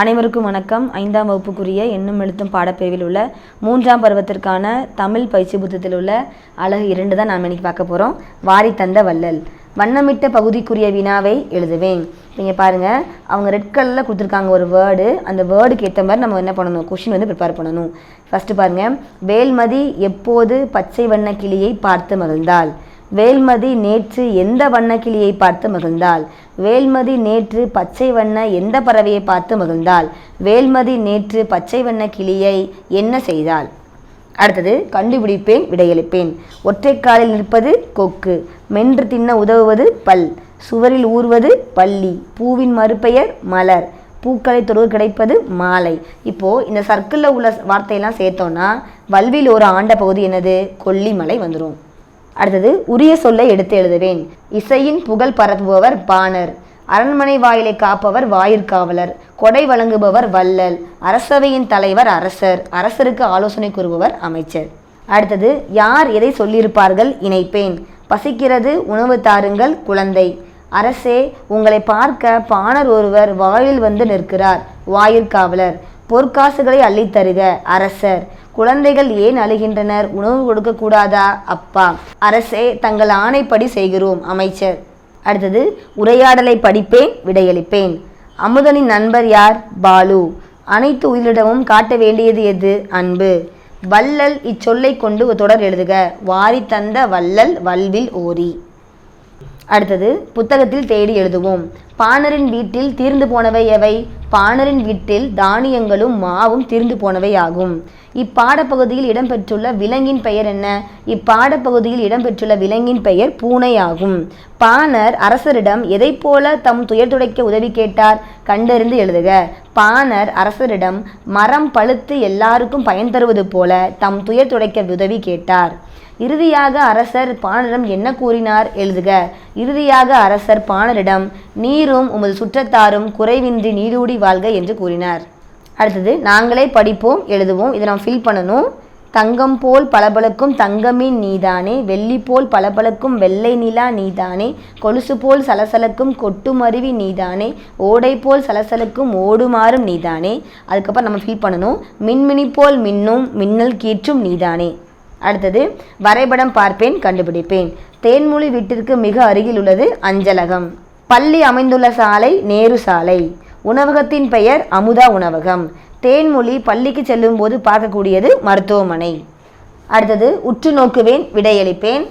அனைவருக்கும் வணக்கம். ஐந்தாம் வகுப்புக்குரிய எண்ணும் எழுத்தும் பாடப்பிரிவில் உள்ள மூன்றாம் பருவத்திற்கான தமிழ் பயிற்சி புத்தகத்தில் உள்ள அழகு இரண்டு தான் நாம் இன்னைக்கு பார்க்க போகிறோம் வாரி தந்த வள்ளல். வண்ணமிட்ட பகுதிக்குரிய வினாவை எழுதுவேன். நீங்கள் பாருங்கள் அவங்க ரெட் கலரில் கொடுத்துருக்காங்க ஒரு வேர்டு அந்த வேர்டுக்கு ஏற்ற மாதிரி நம்ம என்ன பண்ணணும்? கொஷின் வந்து ப்ரிப்பேர் பண்ணணும். ஃபஸ்ட்டு பாருங்கள் வேல்மதி எப்போது பச்சை வண்ண கிளியை பார்த்து மகிழ்ந்தாள்? வேல்மதி நேற்று எந்த வண்ணக்கிளியை பார்த்து மகிழ்ந்தாள்? வேல்மதி நேற்று பச்சை வண்ண எந்த பறவையை பார்த்து மகிழ்ந்தாள்? வேல்மதி நேற்று பச்சை வண்ண கிளியை என்ன செய்தாள்? அடுத்தது கண்டுபிடிப்பேன் விடையளிப்பேன். ஒற்றைக்காலில் நிற்பது கொக்கு மென்று தின்ன உதவுவது பல் சுவரில் ஊறுவது பள்ளி பூவின் மறுபெயர் மலர் பூக்களை தொடுவது கிடைப்பது மாலை. இப்போது இந்த சர்க்கிளில் உள்ள வார்த்தையெல்லாம் சேர்த்தோன்னா வல்வில் ஒரு ஆண்ட பகுதி என்னது? கொல்லிமலை வந்துடும் அடுத்தது உரிய சொல்லை எடுத்து எழுதுவேன். இசையின் புகழ் பரப்புபவர் பாணர். அரண்மனை வாயிலை காப்பவர் வாயிற்காவலர் கொடை வழங்குபவர் வள்ளல். அரசவையின் தலைவர் அரசர். அரசருக்கு ஆலோசனை கூறுபவர் அமைச்சர். அடுத்தது யார் எதை சொல்லியிருப்பார்கள் இணைப்பேன். பசிக்கிறது உணவு தாருங்கள் குழந்தை. அரசே உங்களை பார்க்க பாணர் ஒருவர் வாயில் வந்து நிற்கிறார். வாயிற்காவலர் பொற்காசுகளை அள்ளித்தருக அரசர். குழந்தைகள் ஏன் அழுகின்றனர்? உணவு கொடுக்க கூடாதா? அப்பா. அரசே தங்கள் ஆணைப்படி செய்கிறோம் அமைச்சர். அடுத்தது உரையாடலை படிப்பேன் விடையளிப்பேன். அமுதனின் நண்பர் யார்? பாலு. அனைத்து உயிரிடமும் காட்ட வேண்டியது எது? அன்பு. வள்ளல் இச்சொல்லை கொண்டு ஒரு தொடர் எழுதுக. வாரி தந்த வள்ளல் வல்வில் ஓரி. அடுத்தது புத்தகத்தில் தேடி எழுதுவோம். பாணரின் வீட்டில் தீர்ந்து போனவை எவை? பாணரின் வீட்டில் தானியங்களும் மாவும் தீர்ந்து போனவை ஆகும். இப்பாடப்பகுதியில் இடம்பெற்றுள்ள விலங்கின் பெயர் என்ன? இப்பாடப்பகுதியில் இடம்பெற்றுள்ள விலங்கின் பெயர் பூனை ஆகும். பாணர் அரசரிடம் எதை போல தம் துயர் துடைக்க உதவி கேட்டார்? கண்டறிந்து எழுதுக. பாணர் அரசரிடம் மரம் பழுத்து எல்லாருக்கும் பயன் தருவது போல தம் துயர் துடைக்க உதவி கேட்டார். இறுதியாக அரசர் பாணரிடம் என்ன கூறினார்? எழுதுக. இறுதியாக அரசர் பாணரிடம் நீரும் உமது சுற்றத்தாரும் குறைவின்றி நீடூடி வாழ்க என்று கூறினார். அடுத்தது நாங்களே படிப்போம் எழுதுவோம் இதை நாம் ஃபில் பண்ணணும். தங்கம் போல் பளபளக்கும் தங்கமின் நீதானே வெள்ளி போல் பளபளக்கும் வெள்ளை நிலா நீதானே கொலுசு போல் சலசலக்கும் கொட்டுமருவி நீதானே ஓடை போல் சலசலக்கும் ஓடுமாறும் நீதானே அதுக்கப்புறம் நம்ம ஃபீல் பண்ணணும். மின்மினி போல் மின்னும் மின்னல் கீற்றும் நீதானே அடுத்தது வரைபடம் பார்ப்பேன் கண்டுபிடிப்பேன். தேன்மொழி வீட்டிற்கு மிக அருகில் உள்ளது அஞ்சலகம். பள்ளி அமைந்துள்ள சாலை நேரு சாலை. உணவகத்தின் பெயர் அமுதா உணவகம். தேன்மொழி பள்ளிக்கு செல்லும் போது பார்க்கக்கூடியது மருத்துவமனை. அடுத்தது உற்று நோக்குவேன் விடையளிப்பேன்.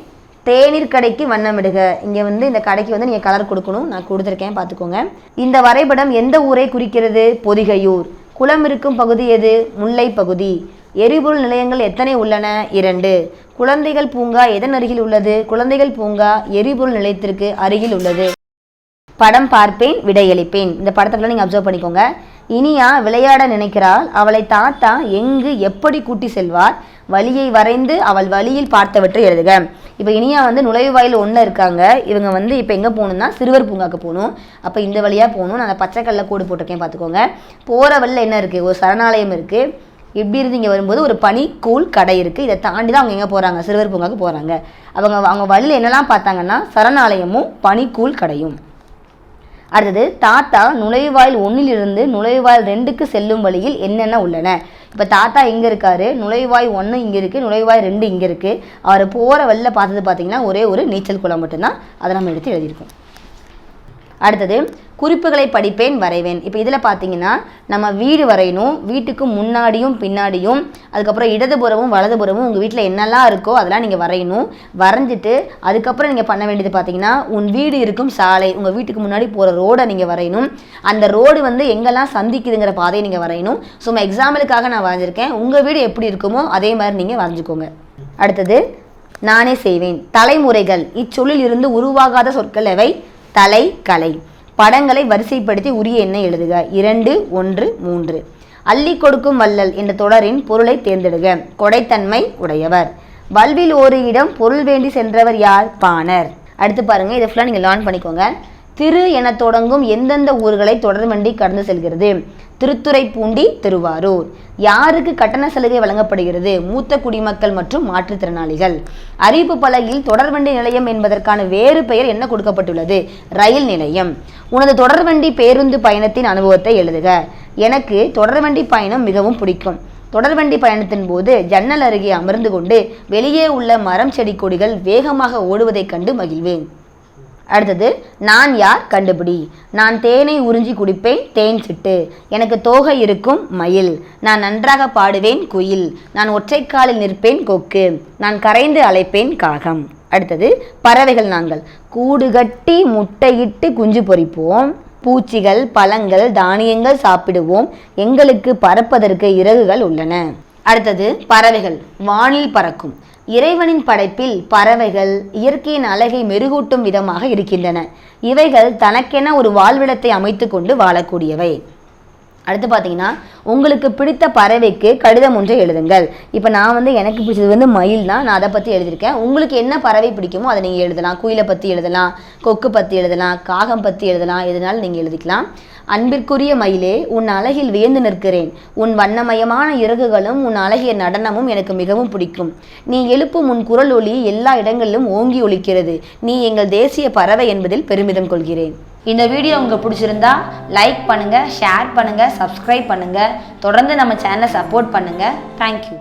தேநீர் கடைக்கு வண்ணமிடுக. இங்கே வந்து இந்த கடைக்கு வந்து நீங்கள் கலர் கொடுக்கணும். நான் கொடுத்துருக்கேன் பார்த்துக்கோங்க. இந்த வரைபடம் எந்த ஊரை குறிக்கிறது? பொதிகையூர். குளம் இருக்கும் பகுதி எது? முல்லை பகுதி. எரிபொருள் நிலையங்கள் எத்தனை உள்ளன? இரண்டு. குழந்தைகள் பூங்கா எதன் அருகில் உள்ளது? குழந்தைகள் பூங்கா எரிபொருள் நிலையத்திற்கு அருகில் உள்ளது. படம் பார்ப்பேன் விடையளிப்பேன். இந்த படத்துல நீங்கள் அப்சர்வ் பண்ணிக்கோங்க. இனியா விளையாட நினைக்கிறாள். அவளை தாத்தா எங்கு எப்படி கூட்டி செல்வார்? வழியை வரைந்து அவள் வழியில் பார்த்தவற்றை எழுதுக. இப்போ இனியா வந்து நுழைவாயில் ஒன்று இருக்காங்க. இவங்க வந்து இப்போ எங்கே போகணும்னா சிறுவர் பூங்காக்கு போகணும். அப்போ இந்த வழியாக போகணும். நான் அந்த பச்சைக்கல்ல கூடு போட்டிருக்கேன் பார்த்துக்கோங்க போகிற வழியில் என்ன இருக்குது ஒரு சரணாலயம் இருக்குது இப்படி இருந்து இங்கே வரும்போது ஒரு பனி கூழ் கடை இருக்குது இதை தாண்டி தான் அவங்க எங்கே போகிறாங்க சிறுவர் பூங்காவுக்கு போகிறாங்க அவங்க அவங்க வழியில் என்னெல்லாம் பார்த்தாங்கன்னா சரணாலயமும் பனிக்கூழ் கடையும். அடுத்தது தாத்தா நுழைவாயில் ஒன்றிலிருந்து நுழைவாயில் ரெண்டுக்கு செல்லும் வழியில் என்னென்ன உள்ளன? இப்போ தாத்தா எங்கே இருக்காரு நுழைவாய் ஒன்று இங்கே இருக்குது நுழைவாய் ரெண்டு இங்கே இருக்குது அவர் போகிற வழியில் பார்த்தது பார்த்தீங்கன்னா ஒரே ஒரு நீச்சல் குளம் மட்டும்தான். அதை நம்ம எடுத்து எழுதியிருக்கோம். அடுத்தது குறிப்புகளை படிப்பேன் வரைவேன். இப்போ இதில் பார்த்தீங்கன்னா நம்ம வீடு வரையணும். வீட்டுக்கு முன்னாடியும் பின்னாடியும் அதுக்கப்புறம் இடதுபுறமும் வலதுபுறமும் உங்கள் வீட்டில் என்னெல்லாம் இருக்கோ அதெல்லாம் நீங்கள் வரையணும். வரைஞ்சிட்டு அதுக்கப்புறம் நீங்கள் பண்ண வேண்டியது பார்த்தீங்கன்னா உன் வீடு இருக்கும் சாலை. உங்கள் வீட்டுக்கு முன்னாடி போகிற ரோடை நீங்கள் வரையணும். அந்த ரோடு வந்து எங்கெல்லாம் சந்திக்குதுங்கிற பாதையை நீங்கள் வரையணும். ஸோ எக்ஸாம்பிளுக்காக நான் வரைஞ்சிருக்கேன். உங்கள் வீடு எப்படி இருக்குமோ அதே மாதிரி நீங்கள் வரைஞ்சிக்கோங்க. அடுத்தது நானே செய்வேன். தலைமுறைகள். இச்சொல்லில் இருந்து உருவாகாத சொற்கள் எவை? தலை கலை படங்களை வரிசைப்படுத்தி உரிய எண்ணை எழுதுக. இரண்டு ஒன்று மூன்று. அள்ளி கொடுக்கும் வள்ளல் என்ற தொடரின் பொருளை தேர்ந்தெடுக. கொடைத்தன்மை உடையவர். வல்வில் ஒரு இடம் பொருள் வேண்டி சென்றவர் யார்? பாணர். அடுத்து பாருங்க இதை ஃபுல்லாக நீங்கள் லேர்ன் பண்ணிக்கோங்க. திரு என தொடங்கும் எந்தெந்த ஊர்களை தொடர்வண்டி கடந்து செல்கிறது? திருத்துறைப்பூண்டி திருவாரூர். யாருக்கு கட்டண சலுகை வழங்கப்படுகிறது? மூத்த குடிமக்கள் மற்றும் மாற்றுத்திறனாளிகள். அறிவிப்பு பலகையில் தொடர்வண்டி நிலையம் என்பதற்கான வேறு பெயர் என்ன கொடுக்கப்பட்டுள்ளது? ரயில் நிலையம். உனது தொடர்வண்டி பேருந்து பயணத்தின் அனுபவத்தை எழுதுக. எனக்கு தொடர்வண்டி பயணம் மிகவும் பிடிக்கும். தொடர்வண்டி பயணத்தின் போது ஜன்னல் அருகே அமர்ந்து கொண்டு வெளியே உள்ள மரம் செடி கொடிகள் வேகமாக ஓடுவதைக் கண்டு மகிழ்வேன். அடுத்தது நான் யார் கண்டுபிடி? நான் தேனை உறிஞ்சி குடிப்பேன் தேன் சிட்டு. எனக்கு தோகை இருக்கும் மயில். நான் நன்றாக பாடுவேன் குயில். நான் ஒற்றைக்காலில் நிற்பேன் கொக்கு. நான் கரைந்து அழைப்பேன் காகம். அடுத்தது பறவைகள் நாங்கள். கூடு கட்டி முட்டையிட்டு குஞ்சு பொறிப்போம். பூச்சிகள் பழங்கள் தானியங்கள் சாப்பிடுவோம். எங்களுக்கு பறப்பதற்கு இறகுகள் உள்ளன. அடுத்தது பறவைகள். வானில் பறக்கும். இறைவனின் படைப்பில் பறவைகள் இயற்கையின் அழகை மெருகூட்டும் விதமாக இருக்கின்றன. இவைகள் தனக்கென ஒரு வாழ்விடத்தை அமைத்து கொண்டு வாழக்கூடியவை. அடுத்து பார்த்தீங்கன்னா உங்களுக்கு பிடித்த பறவைக்கு கடிதம் ஒன்றை எழுதுங்கள். இப்போ நான் வந்து எனக்கு பிடிச்சது வந்து மயில் தான். நான் அதை பற்றி எழுதியிருக்கேன். உங்களுக்கு என்ன பறவை பிடிக்குமோ அதை நீங்கள் எழுதலாம். குயிலை பற்றி எழுதலாம் கொக்கு பற்றி எழுதலாம் காகம் பற்றி எழுதலாம் எதனாலும் நீங்கள் எழுதிக்கலாம். அன்பிற்குரிய மயிலே உன் அழகில் வியந்து நிற்கிறேன். உன் வண்ணமயமான இறகுகளும் உன் அழகிய நடனமும் எனக்கு மிகவும் பிடிக்கும். நீ எழுப்பும் உன் குரல் ஒளி எல்லா இடங்களிலும் ஓங்கி ஒலிக்கிறது. நீ எங்கள் தேசிய பறவை என்பதில் பெருமிதம் கொள்கிறேன். இந்த வீடியோ உங்களுக்கு பிடிச்சிருந்தா லைக் பண்ணுங்கள் ஷேர் பண்ணுங்கள் சப்ஸ்கிரைப் பண்ணுங்கள் தொடர்ந்து நம்ம சேனலை சப்போர்ட் பண்ணுங்கள் தேங்க்யூ